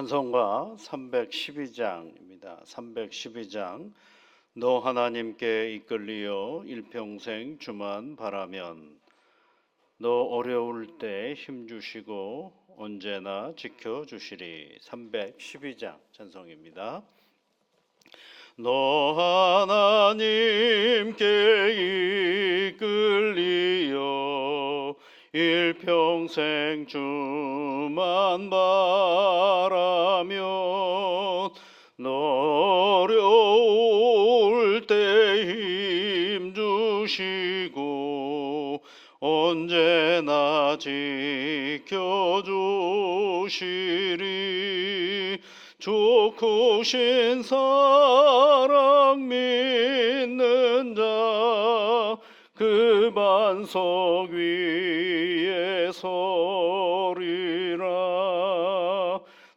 찬송가 312장입니다. 312장 너 하나님께 이끌리어 일평생 주만 바라면 너 어려울 때 힘 주시고 언제나 지켜 주시리 312장 찬송입니다. 너 하나님께 이끌리어 일평생 주만 바라면 너 어려울 때 힘주시고 언제나 지켜주시리. 좋으신 사랑 믿는 자 그 반석 위 에 서리라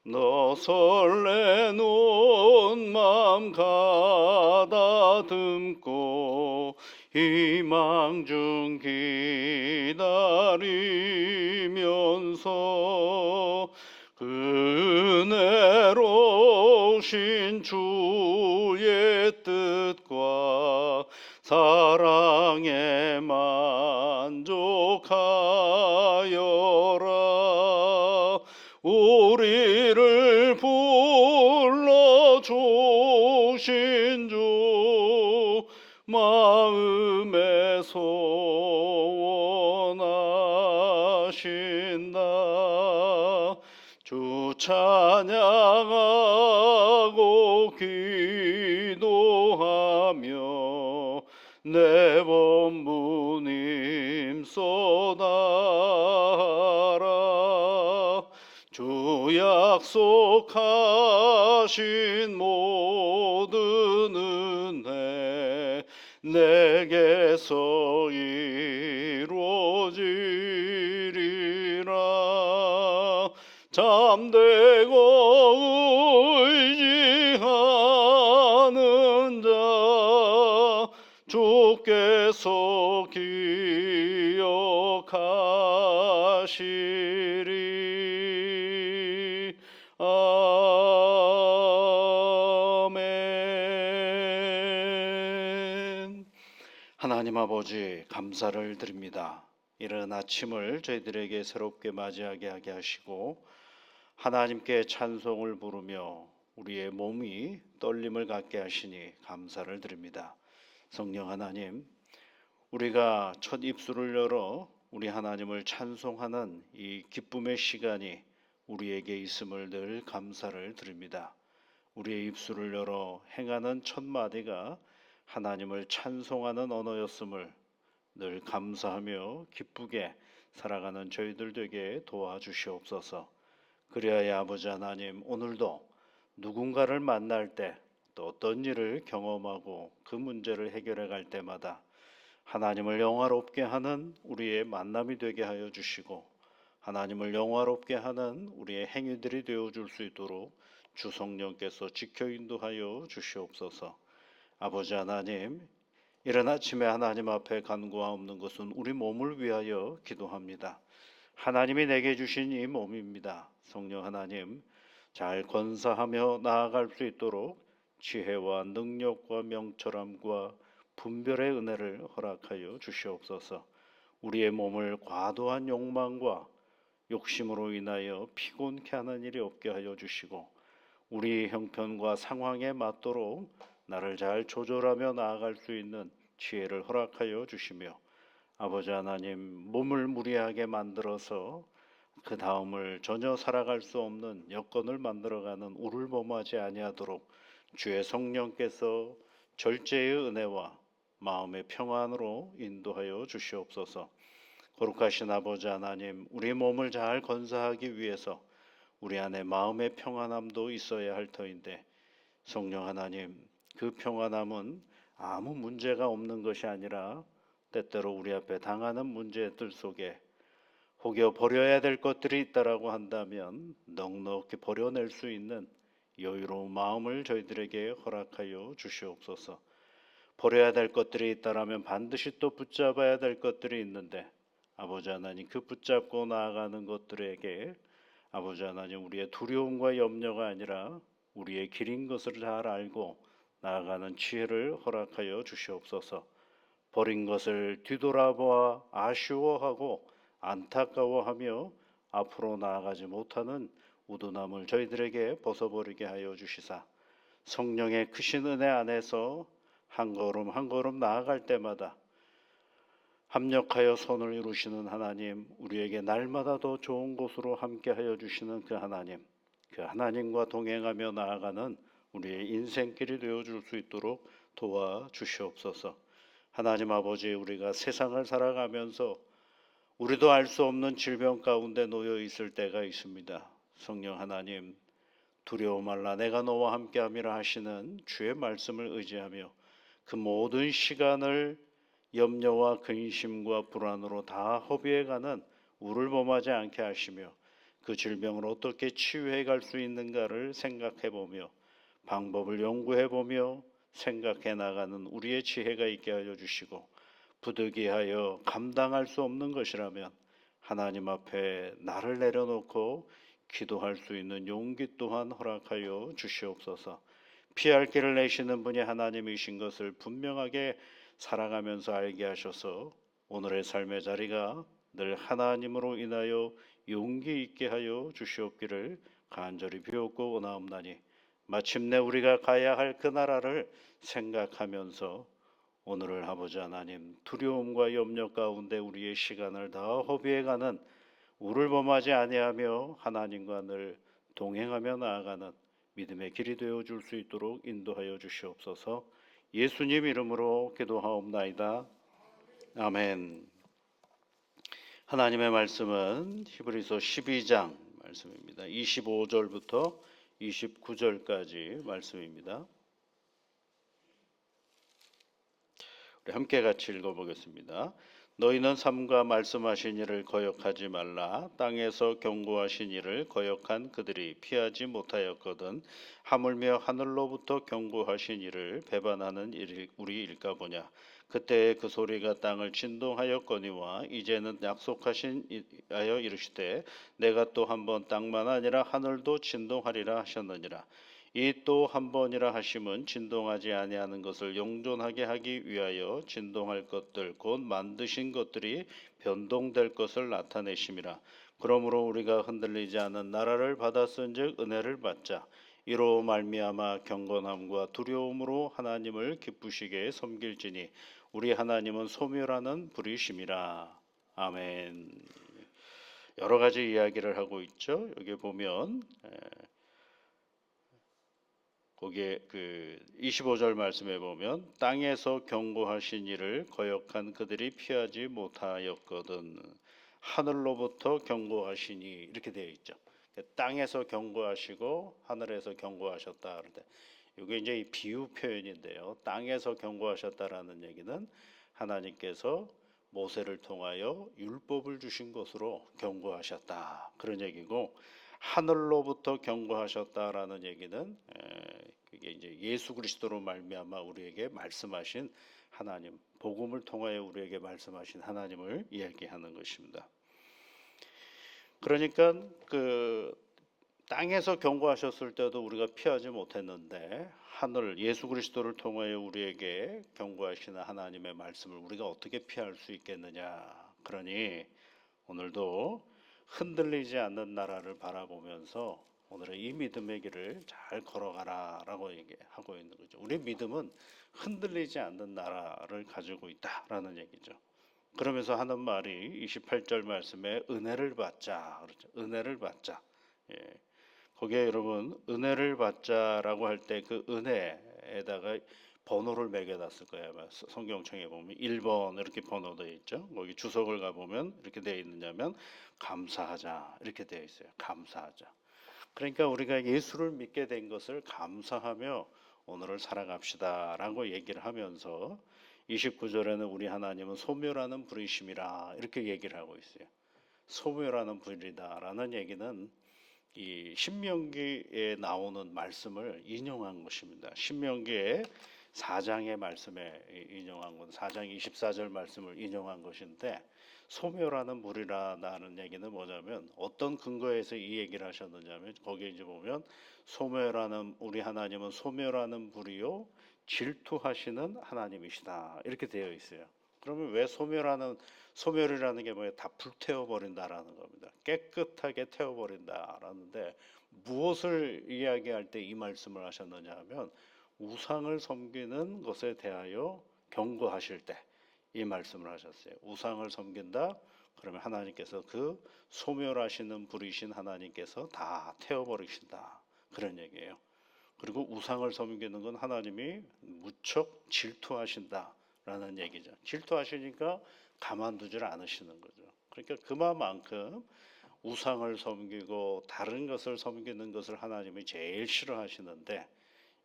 너 설레놓은 맘 가다듬고 희망 중 기다리면서 은혜로우신 주의 뜻과 사랑에 만족하여라. 우리를 불러 주신 주 마음에 소원하신다. 주 찬양하 약속하신 모 하나님 아버지 감사를 드립니다. 이른 아침을 저희들에게 새롭게 맞이하게 하게 하시고 하나님께 찬송을 부르며 우리의 몸이 떨림을 갖게 하시니 감사를 드립니다. 성령 하나님, 우리가 첫 입술을 열어 우리 하나님을 찬송하는 이 기쁨의 시간이 우리에게 있음을 늘 감사를 드립니다. 우리의 입술을 열어 행하는 첫 마디가 하나님을 찬송하는 언어였음을 늘 감사하며 기쁘게 살아가는 저희들 되게 도와주시옵소서. 그리하여 아버지 하나님 오늘도 누군가를 만날 때 또 어떤 일을 경험하고 그 문제를 해결해 갈 때마다 하나님을 영화롭게 하는 우리의 만남이 되게 하여 주시고 하나님을 영화롭게 하는 우리의 행위들이 되어 줄 수 있도록 주 성령께서 지켜 인도하여 주시옵소서. 아버지 하나님 이른 아침에 하나님 앞에 간구하옵는 것은 우리 몸을 위하여 기도합니다. 하나님이 내게 주신 이 몸입니다. 성령 하나님 잘 건사하며 나아갈 수 있도록 지혜와 능력과 명철함과 분별의 은혜를 허락하여 주시옵소서. 우리의 몸을 과도한 욕망과 욕심으로 인하여 피곤케 하는 일이 없게 하여 주시고 우리 형편과 상황에 맞도록 나를 잘 조절하며 나아갈 수 있는 지혜를 허락하여 주시며 아버지 하나님 몸을 무리하게 만들어서 그 다음을 전혀 살아갈 수 없는 여건을 만들어가는 우를 범하지 아니하도록 주의 성령께서 절제의 은혜와 마음의 평안으로 인도하여 주시옵소서. 거룩하신 아버지 하나님, 우리 몸을 잘 건사하기 위해서 우리 안에 마음의 평안함도 있어야 할 터인데 성령 하나님, 그 평안함은 아무 문제가 없는 것이 아니라 때때로 우리 앞에 당하는 문제들 속에 혹여 버려야 될 것들이 있다라고 한다면 넉넉히 버려낼 수 있는 여유로운 마음을 저희들에게 허락하여 주시옵소서. 버려야 될 것들이 있다라면 반드시 또 붙잡아야 될 것들이 있는데 아버지 하나님 그 붙잡고 나아가는 것들에게 아버지 하나님 우리의 두려움과 염려가 아니라 우리의 길인 것을 잘 알고 나아가는 지혜를 허락하여 주시옵소서. 버린 것을 뒤돌아보아 아쉬워하고 안타까워하며 앞으로 나아가지 못하는 우두남을 저희들에게 벗어버리게 하여 주시사 성령의 크신 은혜 안에서 한 걸음 한 걸음 나아갈 때마다 합력하여 선을 이루시는 하나님, 우리에게 날마다 더 좋은 곳으로 함께하여 주시는 그 하나님, 그 하나님과 동행하며 나아가는 우리의 인생길이 되어줄 수 있도록 도와 주시옵소서. 하나님 아버지, 우리가 세상을 살아가면서 우리도 알 수 없는 질병 가운데 놓여 있을 때가 있습니다. 성령 하나님, 두려워 말라 내가 너와 함께 함이라 하시는 주의 말씀을 의지하며 그 모든 시간을 염려와 근심과 불안으로 다 허비해 가는 우를 범하지 않게 하시며 그 질병을 어떻게 치유해 갈 수 있는가를 생각해 보며 방법을 연구해 보며 생각해 나가는 우리의 지혜가 있게 하여 주시고 부득이하여 감당할 수 없는 것이라면 하나님 앞에 나를 내려놓고 기도할 수 있는 용기 또한 허락하여 주시옵소서. 피할 길을 내시는 분이 하나님이신 것을 분명하게 살아가면서 알게 하셔서 오늘의 삶의 자리가 늘 하나님으로 인하여 용기 있게 하여 주시옵기를 간절히 비옵고 원하옵나니 마침내 우리가 가야 할 그 나라를 생각하면서 오늘을 아버지 하나님 두려움과 염려 가운데 우리의 시간을 다 허비해가는 우를 범하지 아니하며 하나님과 늘 동행하며 나아가는 믿음의 길이 되어 줄 수 있도록 인도하여 주시옵소서. 예수님 이름으로 기도하옵나이다. 아멘. 하나님의 말씀은 히브리서 12장 말씀입니다. 25절부터 29절까지 말씀입니다. 우리 함께 같이 읽어보겠습니다. 너희는 삼가 말씀하신 이를 거역하지 말라. 땅에서 경고하신 이를 거역한 그들이 피하지 못하였거든. 하물며 하늘로부터 경고하신 이를 배반하는 일, 우리 일까 보냐. 그때 그 소리가 땅을 진동하였거니와 이제는 약속하신 하여 이르시되 내가 또 한 번 땅만 아니라 하늘도 진동하리라 하셨느니라. 이 또 한 번이라 하심은 진동하지 아니하는 것을 영존하게 하기 위하여 진동할 것들 곧 만드신 것들이 변동될 것을 나타내심이라. 그러므로 우리가 흔들리지 않은 나라를 받았은즉 은혜를 받자. 이로 말미암아 경건함과 두려움으로 하나님을 기쁘시게 섬길지니 우리 하나님은 소멸하는 불이심이라. 아멘. 여러 가지 이야기를 하고 있죠. 여기 보면 거기에 그 25절 말씀에 보면 땅에서 경고하신 이를 거역한 그들이 피하지 못하였거든 하늘로부터 경고하시니 이렇게 되어 있죠. 땅에서 경고하시고 하늘에서 경고하셨다 그런데 이게 이제 이 비유 표현인데요. 땅에서 경고하셨다라는 얘기는 하나님께서 모세를 통하여 율법을 주신 것으로 경고하셨다 그런 얘기고 하늘로부터 경고하셨다라는 얘기는 그게 이제 예수 그리스도로 말미암아 우리에게 말씀하신 하나님 복음을 통하여 우리에게 말씀하신 하나님을 이야기하는 것입니다. 그러니까 그 땅에서 경고하셨을 때도 우리가 피하지 못했는데 하늘 예수 그리스도를 통하여 우리에게 경고하시는 하나님의 말씀을 우리가 어떻게 피할 수 있겠느냐? 그러니 오늘도 흔들리지 않는 나라를 바라보면서 오늘의 이 믿음의 길을 잘 걸어가라라고 얘기하고 있는 거죠. 우리 믿음은 흔들리지 않는 나라를 가지고 있다라는 얘기죠. 그러면서 하는 말이 28절 말씀에 은혜를 받자 그렇죠. 은혜를 받자. 예. 거기에 여러분 은혜를 받자라고 할 때 그 은혜에다가 번호를 매겨놨을 거예요. 성경청에 보면 1번 이렇게 번호되어 있죠. 거기 주석을 가보면 이렇게 되어 있느냐면 감사하자 이렇게 되어 있어요. 감사하자. 그러니까 우리가 예수를 믿게 된 것을 감사하며 오늘을 살아갑시다라고 얘기를 하면서 29절에는 우리 하나님은 소멸하는 불이심이라 이렇게 얘기를 하고 있어요. 소멸하는 불이다라는 얘기는 이 신명기에 나오는 말씀을 인용한 것입니다. 신명기에 4장의 말씀에 인용한 건 4장 24절 말씀을 인용한 것인데 소멸하는 물이라는 얘기는 뭐냐면 어떤 근거에서 이 얘기를 하셨느냐면 거기에 이제 보면 소멸하는 우리 하나님은 소멸하는 불이요 질투하시는 하나님이시다 이렇게 되어 있어요. 그러면 왜 소멸하는 소멸이라는 게 뭐예요? 다 불태워 버린다라는 겁니다. 깨끗하게 태워 버린다라는데 무엇을 이야기할 때 이 말씀을 하셨느냐 하면 우상을 섬기는 것에 대하여 경고하실 때 이 말씀을 하셨어요. 우상을 섬긴다. 그러면 하나님께서 그 소멸하시는 불이신 하나님께서 다 태워 버리신다. 그런 얘기예요. 그리고 우상을 섬기는 건 하나님이 무척 질투하신다라는 얘기죠. 질투하시니까 가만두질 않으시는 거죠. 그러니까 그만큼 우상을 섬기고 다른 것을 섬기는 것을 하나님이 제일 싫어하시는데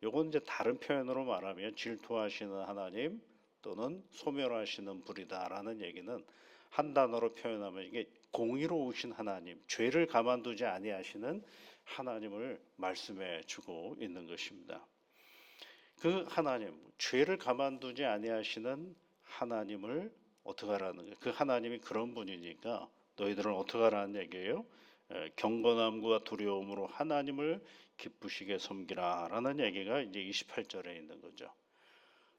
요건 이제 다른 표현으로 말하면 질투하시는 하나님 또는 소멸하시는 불이다라는 얘기는 한 단어로 표현하면 이게 공의로우신 하나님, 죄를 가만두지 아니하시는 하나님을 말씀해 주고 있는 것입니다. 그 하나님, 죄를 가만두지 아니하시는 하나님을 어떻게 하라는 거예요? 그 하나님이 그런 분이니까 너희들은 어떻게 하라는 얘기예요? 에, 경건함과 두려움으로 하나님을 기쁘시게 섬기라라는 얘기가 이제 28절에 있는 거죠.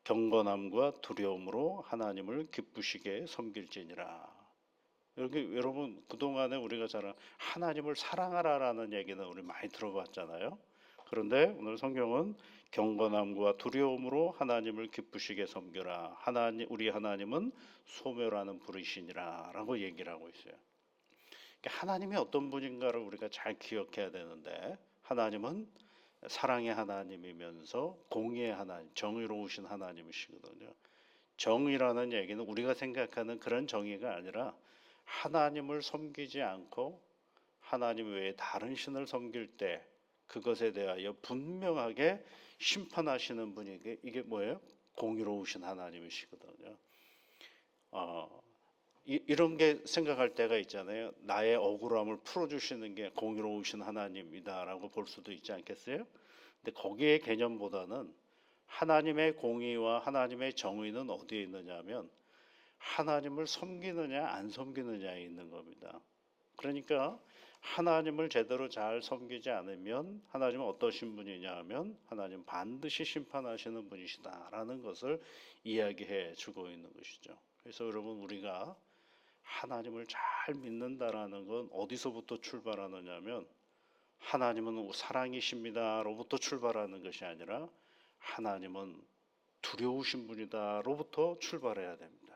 경건함과 두려움으로 하나님을 기쁘시게 섬길지니라. 여기 여러분 그동안에 우리가 잘 하나님을 사랑하라라는 얘기는 우리 많이 들어봤잖아요. 그런데 오늘 성경은 경건함과 두려움으로 하나님을 기쁘시게 섬겨라. 하나님 우리 하나님은 소멸하는 불이시니라라고 얘기를 하고 있어요. 그러니까 하나님이 어떤 분인가를 우리가 잘 기억해야 되는데 하나님은 사랑의 하나님이면서 공의의 하나님, 정의로우신 하나님이시거든요. 정의라는 얘기는 우리가 생각하는 그런 정의가 아니라 하나님을 섬기지 않고 하나님 외에 다른 신을 섬길 때 그것에 대하여 분명하게 심판하시는 분이 이게, 이게 뭐예요? 공의로우신 하나님이시거든요. 어, 이, 이런 게 생각할 때가 있잖아요. 나의 억울함을 풀어주시는 게 공의로우신 하나님이다라고 볼 수도 있지 않겠어요? 근데 거기에 개념보다는 하나님의 공의와 하나님의 정의는 어디에 있느냐면 하나님을 섬기느냐 안 섬기느냐에 있는 겁니다. 그러니까 하나님을 제대로 잘 섬기지 않으면 하나님은 어떠신 분이냐 하면 하나님 반드시 심판하시는 분이시다라는 것을 이야기해 주고 있는 것이죠. 그래서 여러분 우리가 하나님을 잘 믿는다라는 건 어디서부터 출발하느냐면 하나님은 사랑이십니다로부터 출발하는 것이 아니라 하나님은 두려우신 분이다로부터 출발해야 됩니다.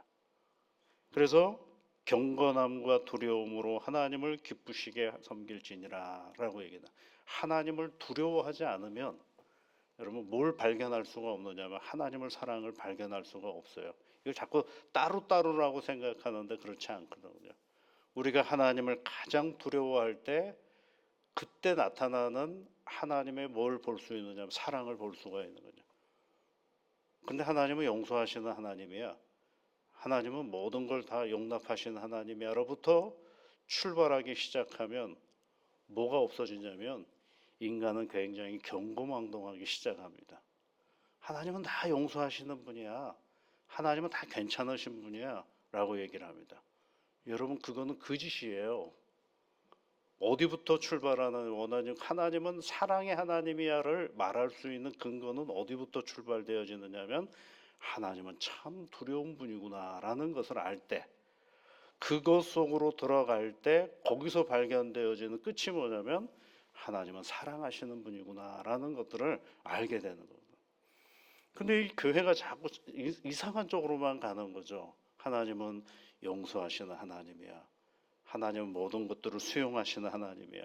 그래서 경건함과 두려움으로 하나님을 기쁘시게 섬길지니라라고 얘기다. 하나님을 두려워하지 않으면 여러분 뭘 발견할 수가 없느냐면 하나님을 사랑을 발견할 수가 없어요. 이걸 자꾸 따로따로라고 생각하는데 그렇지 않거든요. 우리가 하나님을 가장 두려워할 때 그때 나타나는 하나님의 뭘 볼 수 있느냐 사랑을 볼 수가 있는 거죠. 근데 하나님은 용서하시는 하나님이야. 하나님은 모든 걸 다 용납하시는 하나님이야로부터 출발하기 시작하면 뭐가 없어지냐면 인간은 굉장히 경고망동하기 시작합니다. 하나님은 다 용서하시는 분이야. 하나님은 다 괜찮으신 분이야. 라고 얘기를 합니다. 여러분, 그거는 거짓이에요. 어디부터 출발하는 원하님 하나님은 사랑의 하나님이야를 말할 수 있는 근거는 어디부터 출발되어지느냐면 하나님은 참 두려운 분이구나라는 것을 알 때 그것 속으로 들어갈 때 거기서 발견되어지는 끝이 뭐냐면 하나님은 사랑하시는 분이구나라는 것들을 알게 되는 겁니다. 근데 이 교회가 자꾸 이- 이상한 쪽으로만 가는 거죠. 하나님은 용서하시는 하나님이야. 하나님은 모든 것들을 수용하시는 하나님이야.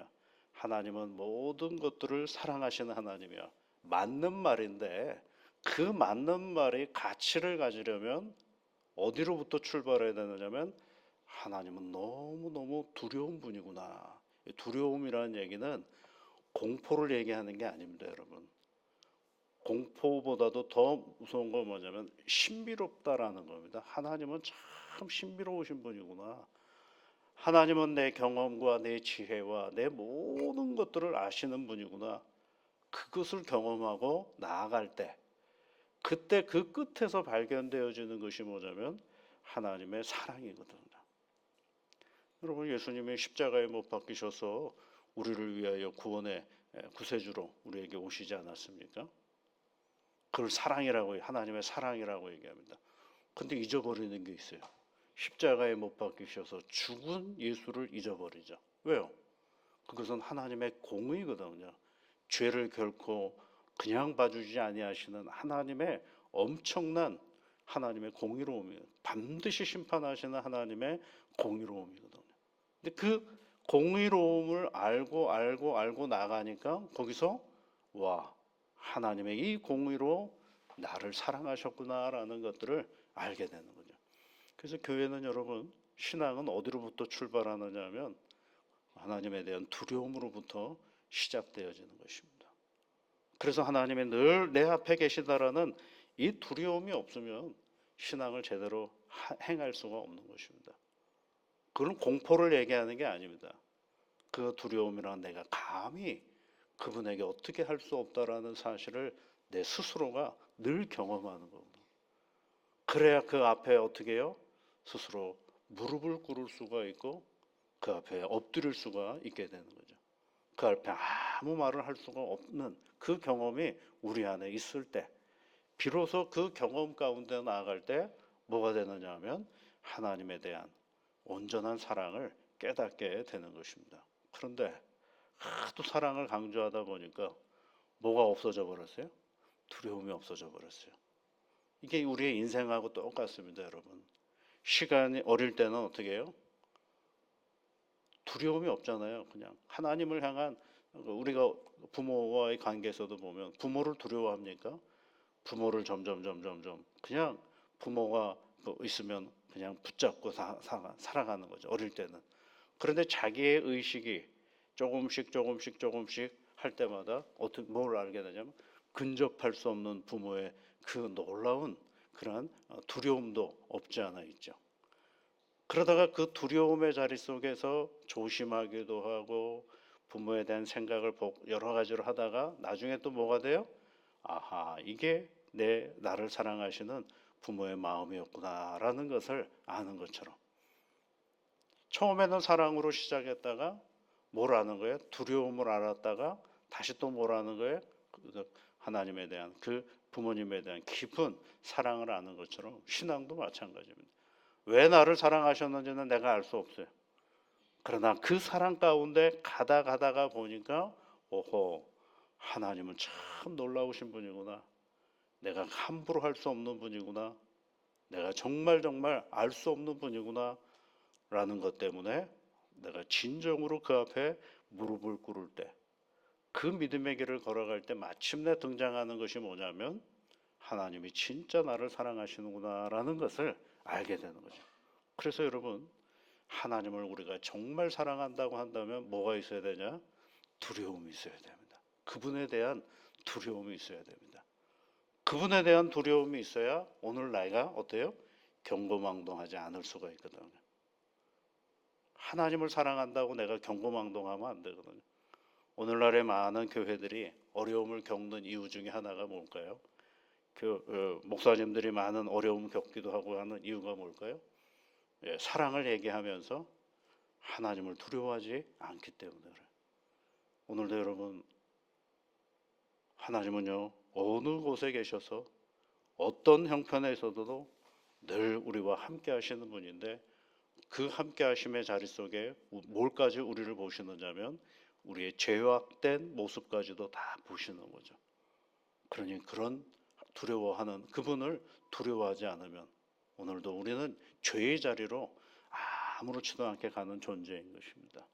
하나님은 모든 것들을 사랑하시는 하나님이야. 맞는 말인데 그 맞는 말이 가치를 가지려면 어디로부터 출발해야 되느냐면 하나님은 너무너무 두려운 분이구나. 이 두려움이라는 얘기는 공포를 얘기하는 게 아닙니다, 여러분. 공포보다도 더 무서운 건 뭐냐면 신비롭다라는 겁니다. 하나님은 참 신비로우신 분이구나. 하나님은 내 경험과 내 지혜와 내 모든 것들을 아시는 분이구나. 그것을 경험하고 나아갈 때, 그때 그 끝에서 발견되어지는 것이 뭐냐면 하나님의 사랑이거든요. 여러분 예수님이 십자가에 못 박히셔서 우리를 위하여 구원의 에, 구세주로 우리에게 오시지 않았습니까? 그걸 사랑이라고. 하나님의 사랑이라고 얘기합니다. 근데 잊어버리는 게 있어요. 십자가에 못 박히셔서 죽은 예수를 잊어버리죠. 왜요? 그것은 하나님의 공의거든요. 죄를 결코 그냥 봐주지 아니하시는 하나님의 엄청난 하나님의 공의로움이에요. 반드시 심판하시는 하나님의 공의로움이거든요. 근데 그 공의로움을 알고 알고 알고 나가니까 거기서 와 하나님의 이 공의로 나를 사랑하셨구나라는 것들을 알게 되는 거죠. 그래서 교회는 여러분 신앙은 어디로부터 출발하느냐면 하나님에 대한 두려움으로부터 시작되어지는 것입니다. 그래서 하나님이 늘 내 앞에 계시다라는 이 두려움이 없으면 신앙을 제대로 하- 행할 수가 없는 것입니다. 그건 공포를 얘기하는 게 아닙니다. 그 두려움이란 내가 감히 그분에게 어떻게 할 수 없다라는 사실을 내 스스로가 늘 경험하는 겁니다. 그래야 그 앞에 어떻게 해요? 스스로 무릎을 꿇을 수가 있고 그 앞에 엎드릴 수가 있게 되는 거죠. 그 앞에 아무 말을 할 수가 없는 그 경험이 우리 안에 있을 때 비로소 그 경험 가운데 나아갈 때 뭐가 되느냐 하면 하나님에 대한 온전한 사랑을 깨닫게 되는 것입니다. 그런데 하도 사랑을 강조하다 보니까 뭐가 없어져 버렸어요? 두려움이 없어져 버렸어요. 이게 우리의 인생하고 똑같습니다, 여러분. 시간이 어릴 때는 어떻게 해요? 두려움이 없잖아요. 그냥 하나님을 향한 우리가 부모와의 관계에서도 보면 부모를 두려워합니까? 부모를 점점 점점 점 그냥 부모가 뭐 있으면 그냥 붙잡고 사, 사, 살아가는 거죠. 어릴 때는. 그런데 자기의 의식이 조금씩 조금씩 조금씩 할 때마다 어떻게 뭘 알게 되냐면 근접할 수 없는 부모의 그 놀라운 그러한 어, 두려움도 없지 않아 있죠. 그러다가 그 두려움의 자리 속에서 조심하기도 하고 부모에 대한 생각을 복- 여러 가지로 하다가 나중에 또 뭐가 돼요? 아하, 이게 내 나를 사랑하시는 부모의 마음이었구나라는 것을 아는 것처럼 처음에는 사랑으로 시작했다가 뭘 아는 거예요? 두려움을 알았다가 다시 또 뭘 아는 거예요? 그 하나님에 대한 그 부모님에 대한 깊은 사랑을 아는 것처럼 신앙도 마찬가지입니다. 왜 나를 사랑하셨는지는 내가 알 수 없어요. 그러나 그 사랑 가운데 가다 가다가 보니까 오호 하나님은 참 놀라우신 분이구나. 내가 함부로 할 수 없는 분이구나. 내가 정말 정말 알 수 없는 분이구나. 라는 것 때문에 내가 진정으로 그 앞에 무릎을 꿇을 때, 그 믿음의 길을 걸어갈 때 마침내 등장하는 것이 뭐냐면 하나님이 진짜 나를 사랑하시는구나라는 것을 알게 되는 거죠. 그래서 여러분, 하나님을 우리가 정말 사랑한다고 한다면 뭐가 있어야 되냐? 두려움이 있어야 됩니다. 그분에 대한 두려움이 있어야 됩니다. 그분에 대한 두려움이 있어야 오늘 나이가 어때요? 경고망동하지 않을 수가 있거든요. 하나님을 사랑한다고 내가 경고망동하면 안 되거든요. 오늘날의 많은 교회들이 어려움을 겪는 이유 중에 하나가 뭘까요? 그 어, 목사님들이 많은 어려움 겪기도 하고 하는 이유가 뭘까요? 예, 사랑을 얘기하면서 하나님을 두려워하지 않기 때문에 그래요. 오늘도 여러분 하나님은요 어느 곳에 계셔서 어떤 형편에서도 늘 우리와 함께 하시는 분인데 그 함께 하심의 자리 속에 뭘까지 우리를 보시느냐면 우리의 죄악된 모습까지도 다 보시는 거죠. 그러니 그런 두려워하는 그분을 두려워하지 않으면 오늘도 우리는 죄의 자리로 아무렇지도 않게 가는 존재인 것입니다.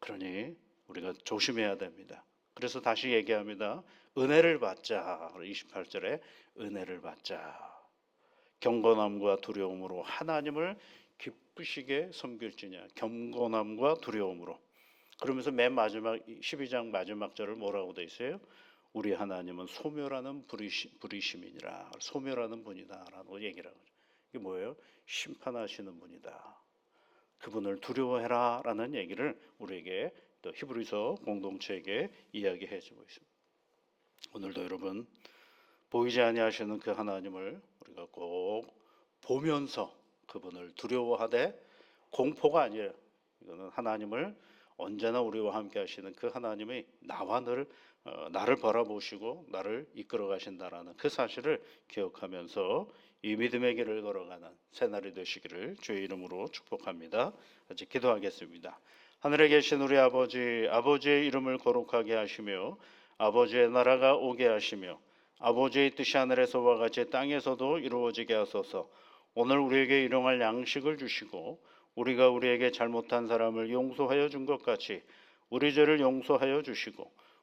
그러니 우리가 조심해야 됩니다. 그래서 다시 얘기합니다. 은혜를 받자. 28절에 은혜를 받자. 경건함과 두려움으로 하나님을 기쁘시게 섬길지냐. 경건함과 두려움으로. 그러면서 맨 마지막 12장 마지막 절을 뭐라고 돼 있어요? 우리 하나님은 소멸하는 불의시, 불의심이니라. 소멸하는 분이다라고 얘기를 하죠. 이게 뭐예요? 심판하시는 분이다. 그분을 두려워해라라는 얘기를 우리에게 또 히브리서 공동체에게 이야기해 주고 있습니다. 오늘도 여러분 보이지 아니하시는 그 하나님을 우리가 꼭 보면서 그분을 두려워하되 공포가 아니에요. 이거는 하나님을 언제나 우리와 함께 하시는 그 하나님이 나와 늘 어, 나를 바라보시고 나를 이끌어 가신다라는 그 사실을 기억하면서 이 믿음의 길을 걸어가는 새날이 되시기를 주의 이름으로 축복합니다. 같이 기도하겠습니다. 하늘에 계신 우리 아버지, 아버지의 이름을 거룩하게 하시며 아버지의 나라가 오게 하시며 아버지의 뜻이 하늘에서와 같이 땅에서도 이루어지게 하소서. 오늘 우리에게 일용할 양식을 주시고 우리가 우리에게 잘못한 사람을 용서하여 준 것 같이 우리 죄를 용서하여 주시고